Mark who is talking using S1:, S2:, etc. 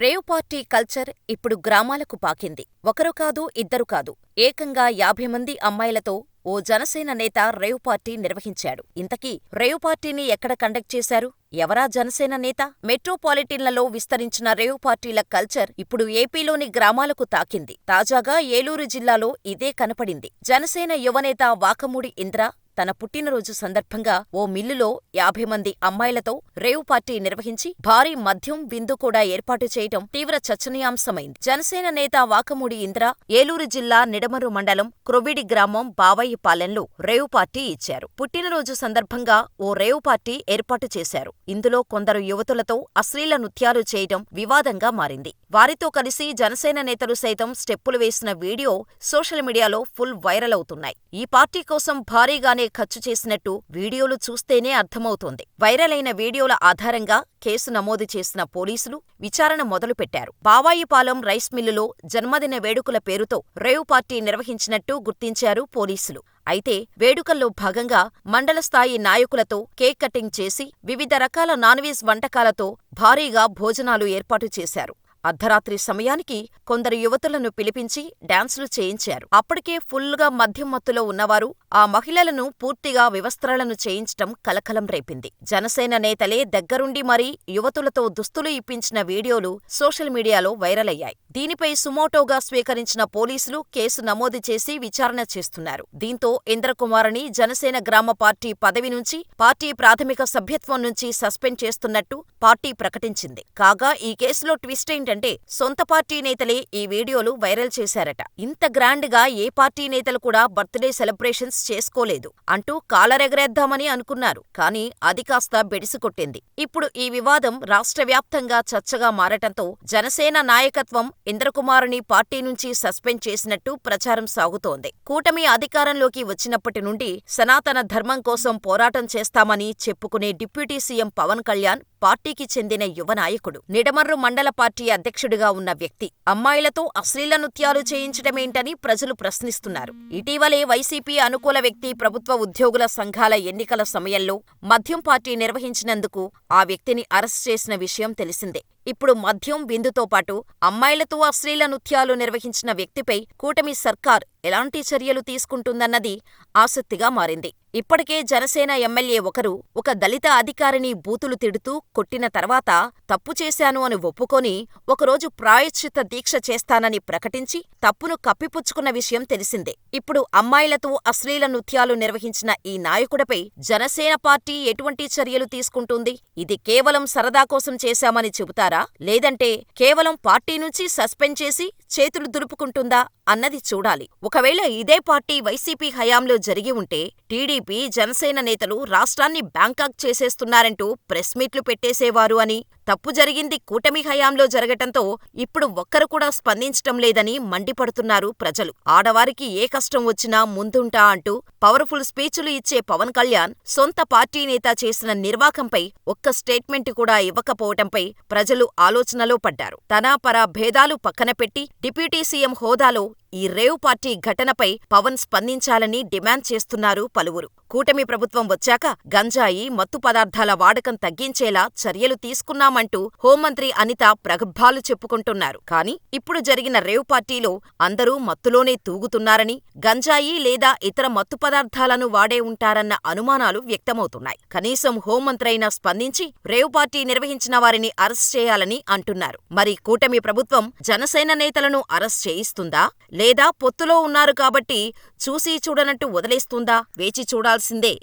S1: Rave party culture ఇప్పుడు గ్రామాలకు పాకింది. ఒకరు కాదు ఇద్దరు కాదు. ఏకంగా యాభై మంది అమ్మాయిలతో ఓ జనసేన నేత రేవ్ పార్టీ నిర్వహించాడు. ఇంతకీ రేవ్ పార్టీని ఎక్కడ కండక్ట్ చేశారు? ఎవరా జనసేన నేత? మెట్రోపాలిటిన్లలో విస్తరించిన రేవ్ పార్టీల కల్చర్ ఇప్పుడు ఏపీలోని గ్రామాలకు తాకింది. తాజాగా ఏలూరు జిల్లాలో ఇదే కనపడింది. జనసేన యువనేత వాకమూడి ఇంద్ర తన పుట్టినరోజు సందర్భంగా ఓ మిల్లులో యాభై మంది అమ్మాయిలతో రేవ్ పార్టీ నిర్వహించి భారీ మద్యం విందు కూడా ఏర్పాటు చేయటం తీవ్ర చర్చనీయాంశమైంది. జనసేన నేత వాకమూడి ఇంద్ర ఏలూరు జిల్లా నిడమరు మండలం క్రొవిడి గ్రామం బావయ్యపాలెంలో రేవ్ పార్టీ ఇచ్చారు. పుట్టినరోజు సందర్భంగా ఓ రేవ్ పార్టీ ఏర్పాటు చేశారు. ఇందులో కొందరు యువతులతో అశ్లీల నృత్యాలు చేయడం వివాదంగా మారింది. వారితో కలిసి జనసేన నేతలు సైతం స్టెప్పులు వేసిన వీడియో సోషల్ మీడియాలో ఫుల్ వైరల్ అవుతున్నాయి. ఈ పార్టీ కోసం భారీగానే ఖర్చు చేసినట్టు వీడియోలు చూస్తేనే అర్థమవుతోంది. వైరల్ అయిన వీడియోల ఆధారంగా కేసు నమోదు చేసిన పోలీసులు విచారణ మొదలుపెట్టారు. బావాయిపాలెం రైస్ మిల్లులో జన్మదిన వేడుకల పేరుతో రేవ్ పార్టీ నిర్వహించినట్టు గుర్తించారు పోలీసులు. అయితే వేడుకల్లో భాగంగా మండల స్థాయి నాయకులతో కేక్ కటింగ్ చేసి వివిధ రకాల నాన్వెజ్ వంటకాలతో భారీగా భోజనాలు ఏర్పాటు చేశారు. అర్ధరాత్రి సమయానికి కొందరు యువతులను పిలిపించి డాన్సులు చేయించారు. అప్పటికే ఫుల్గా మద్యం మత్తులో ఉన్నవారు ఆ మహిళలను పూర్తిగా వివస్త్రలను చేయించటం కలకలం రేపింది. జనసేన నేతలే దగ్గరుండి మరీ యువతులతో దుస్తులు ఇప్పించిన వీడియోలు సోషల్ మీడియాలో వైరల్ అయ్యాయి. దీనిపై సుమోటోగా స్వీకరించిన పోలీసులు కేసు నమోదు చేసి విచారణ చేస్తున్నారు. దీంతో ఇంద్రకుమారిని జనసేన గ్రామ పార్టీ పదవి నుంచి, పార్టీ ప్రాథమిక సభ్యత్వం నుంచి సస్పెండ్ చేస్తున్నట్టు పార్టీ ప్రకటించింది. కాగా ఈ కేసులో ట్విస్టేంటంటే సొంత పార్టీ నేతలే ఈ వీడియోలు వైరల్ చేశారట. ఇంత గ్రాండ్గా ఏ పార్టీ నేతలు కూడా బర్త్డే సెలబ్రేషన్స్ చేసుకోలేదు అంటూ కాలరెగరేద్దామని అనుకున్నారు. కానీ అది కాస్త బెడిసికొట్టింది. ఇప్పుడు ఈ వివాదం రాష్ట్ర వ్యాప్తంగా చర్చగా మారటంతో జనసేన నాయకత్వం ఇంద్రకుమారుని పార్టీ నుంచి సస్పెండ్ చేసినట్టు ప్రచారం సాగుతోంది. కూటమి అధికారంలోకి వచ్చినప్పటి నుండి సనాతన ధర్మం కోసం పోరాటం చేస్తామని చెప్పుకునే డిప్యూటీ సీఎం పవన్ కళ్యాణ్ పార్టీకి చెందిన యువ నాయకుడు. నిడమర్రు మండల పార్టీ అధ్యక్షుడిగా ఉన్న వ్యక్తి. అమ్మాయిలతో అశ్లీల నృత్యాలు చేయించటమేంటని ప్రజలు ప్రశ్నిస్తున్నారు. ఇటీవలే వైసీపీ అనుకూల వ్యక్తి ప్రభుత్వ ఉద్యోగుల సంఘాల ఎన్నికల సమయంలో మద్యం పార్టీ నిర్వహించినందుకు ఆ వ్యక్తిని అరెస్ట్ చేసిన విషయం తెలిసిందే. ఇప్పుడు మద్యం విందుతో పాటు అమ్మాయిలతో అశ్లీల నృత్యాలు నిర్వహించిన వ్యక్తిపై కూటమి సర్కార్ ఎలాంటి చర్యలు తీసుకుంటుందన్నది ఆసక్తిగా మారింది. ఇప్పటికే జనసేన ఎమ్మెల్యే ఒకరు ఒక దళిత అధికారిని బూతులు తిడుతూ కొట్టిన తర్వాత తప్పు చేశాను అని ఒప్పుకొని ఒకరోజు ప్రాయశ్చిత్త దీక్ష చేస్తానని ప్రకటించి తప్పును కప్పిపుచ్చుకున్న విషయం తెలిసిందే. ఇప్పుడు అమ్మాయిలతో అశ్లీల నృత్యాలు నిర్వహించిన ఈ నాయకుడిపై జనసేన పార్టీ ఎటువంటి చర్యలు తీసుకుంటుంది? ఇది కేవలం సరదా కోసం చేశామని చెబుతారా? లేదంటే కేవలం పార్టీ నుంచి సస్పెండ్ చేసి చేతులు దులుపుకుంటుందా అన్నది చూడాలి. ఒకవేళ ఇదే పార్టీ వైసీపీ హయాంలో జరిగి ఉంటే టీడీపీ, జనసేన నేతలు రాష్ట్రాన్ని బ్యాంకాక్ చేసేస్తున్నారంటూ ప్రెస్ మీట్లు పెట్టేసేవారు అని, తప్పు జరిగింది కూటమి హయాంలో జరగటంతో ఇప్పుడు ఒక్కరు కూడా స్పందించటం లేదని మండిపడుతున్నారు ప్రజలు. ఆడవారికి ఏ కష్టం వచ్చినా ముందుంటా అంటూ పవర్ఫుల్ స్పీచ్లు ఇచ్చే పవన్ కళ్యాణ్ సొంత పార్టీ నేత చేసిన నిర్వాకంపై ఒక్క స్టేట్మెంట్ కూడా ఇవ్వకపోవటంపై ప్రజలు ఆలోచనలో పడ్డారు. తనా పరా భేదాలు పక్కనపెట్టి డిప్యూటీ సీఎం హోదాలో ఈ రేవ్ పార్టీ ఘటనపై పవన్ స్పందించాలని డిమాండ్ చేస్తున్నారు పలువురు. కూటమి ప్రభుత్వం వచ్చాక గంజాయి, మత్తు పదార్థాల వాడకం తగ్గించేలా చర్యలు తీసుకున్నాం తీసుకున్నామంటూ హోంమంత్రి అనిత ప్రగల్భాలు చెప్పుకుంటున్నారు. కానీ ఇప్పుడు జరిగిన రేవ్ పార్టీలో అందరూ మత్తులోనే తూగుతున్నారని, గంజాయి లేదా ఇతర మత్తు పదార్థాలను వాడే ఉంటారన్న అనుమానాలు వ్యక్తమవుతున్నాయి. కనీసం హోంమంత్రైనా స్పందించి రేవ్ పార్టీ నిర్వహించిన వారిని అరెస్ట్ చేయాలని అంటున్నారు. మరి కూటమి ప్రభుత్వం జనసేన నేతలను అరెస్ట్ చేయిస్తుందా? లేదా పొత్తులో ఉన్నారు కాబట్టి చూసీ చూడనట్టు వదిలేస్తుందా? వేచి చూడాల్సిందే.